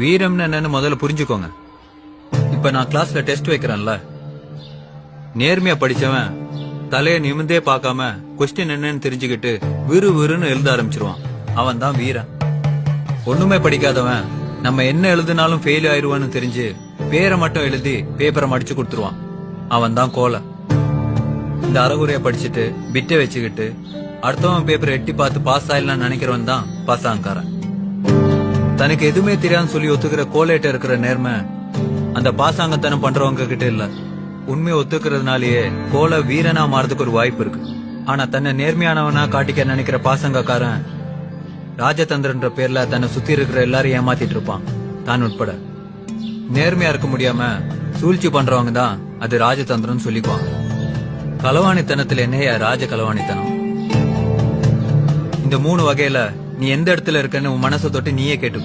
வீரம்னு என்னன்னு முதல்ல புரிஞ்சுக்கோங்க. இப்ப நான் கிளாஸ்ல டெஸ்ட் வைக்கிறேன்ல. நேர்மையா படிச்சவன் தலையை நிமிந்தே பார்க்காம கொஸ்டின் என்னன்னு தெரிஞ்சுக்கிட்டு விறு விறுன்னு எழுத ஆரம்பிச்சிருவான். அவன் தான் வீரன். ஒண்ணுமே படிக்காதவன் நம்ம என்ன எழுதினாலும் ஃபெயில் ஆயிடுவான்னு தெரிஞ்சு பேரை மட்டும் எழுதி பேப்பரை மடிச்சு கொடுத்துருவான். அவன் தான் கோலை. இந்த அறகுறைய படிச்சுட்டு பிட்டை வச்சுக்கிட்டு அடுத்தவன் பேப்பரை எட்டி பார்த்து பாஸ் ஆயிடலாம் நினைக்கிறவன் தான் பாஸ் ஆங்காரன் தனக்கு எதுவுமே தெரியாதுன்னு சொல்லி ஒத்துக்கிற கோலேட்ட இருக்கிற நேர்மை அந்த பாசாங்கத்தனம் பண்றவங்க கிட்ட இல்ல. உண்மையை ஒத்துக்கிறதுனாலயே கோல வீரனா மாறதுக்கு ஒரு வாய்ப்பு இருக்கு. ஆனா தன்னை நேர்மையானவனா காட்டிக்க நினைக்கிற பாசங்கக்காரன் ராஜதந்திரன்ற பேர்ல தன்னை சுத்தி இருக்கிற எல்லாரும் ஏமாத்திட்டு இருப்பான். தான் உட்பட. நேர்மையா இருக்க முடியாம சூழ்ச்சி பண்றவங்க தான் அது ராஜதந்திரம் சொல்லிக்குவாங்க கலவாணித்தனத்துல என்னையா ராஜ கலவாணித்தனம் இந்த மூணு வகையில நீ எந்த இடத்துல இருக்கன்னு உன் மனசை தொட்டு நீயே கேட்டுக்கோ.